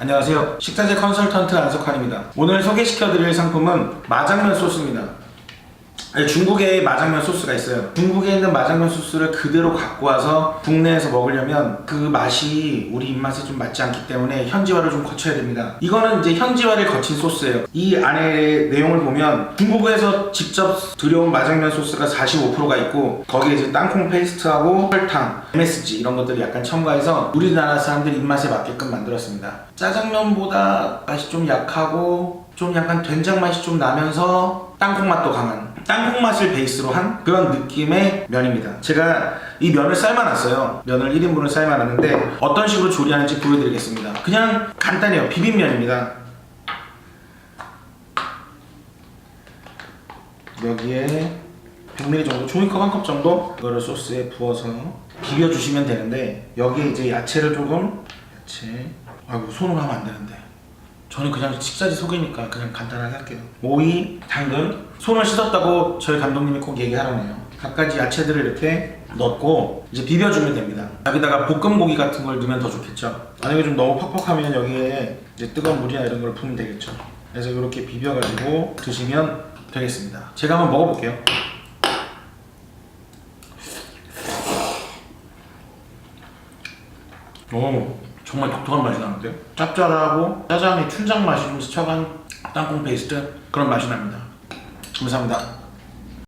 안녕하세요. 식자재 컨설턴트 안석환입니다. 오늘 소개시켜드릴 상품은 마장면 소스입니다. 아니, 중국에 마장면 소스가 있어요. 중국에 있는 마장면 소스를 그대로 갖고 와서 국내에서 먹으려면 그 맛이 우리 입맛에 좀 맞지 않기 때문에 현지화를 좀 거쳐야 됩니다. 이거는 이제 현지화를 거친 소스예요. 이 안에 내용을 보면 중국에서 직접 들여온 마장면 소스가 45%가 있고 거기에 이제 땅콩 페이스트하고 설탕, MSG 이런 것들을 약간 첨가해서 우리나라 사람들 입맛에 맞게끔 만들었습니다. 짜장면보다 맛이 좀 약하고 좀 약간 된장 맛이 좀 나면서 땅콩 맛도 강한 땅콩 맛을 베이스로 한 그런 느낌의 면입니다. 제가 이 면을 삶아놨어요. 면을 1인분을 삶아놨는데 어떤 식으로 조리하는지 보여드리겠습니다. 그냥 간단해요. 비빔면입니다. 여기에 100ml 정도, 종이컵 한 컵 정도 이거를 소스에 부어서 비벼주시면 되는데 여기에 이제 야채를 조금 야채 아이고 손으로 하면 안 되는데 저는 그냥 식자재 속이니까 그냥 간단하게 할게요. 오이, 당근, 손을 씻었다고 저희 감독님이 꼭 얘기하라네요. 갖가지 야채들을 이렇게 넣고 이제 비벼주면 됩니다. 여기다가 볶음 고기 같은 걸 넣으면 더 좋겠죠. 만약에 좀 너무 퍽퍽하면 여기에 이제 뜨거운 물이나 이런 걸 부으면 되겠죠. 그래서 이렇게 비벼가지고 드시면 되겠습니다. 제가 한번 먹어볼게요. 오, 정말 독특한 맛이 나는데요? 짭짤하고 짜장의 춘장 맛이 좀 스쳐간 땅콩 페이스트 그런 맛이 납니다. 감사합니다.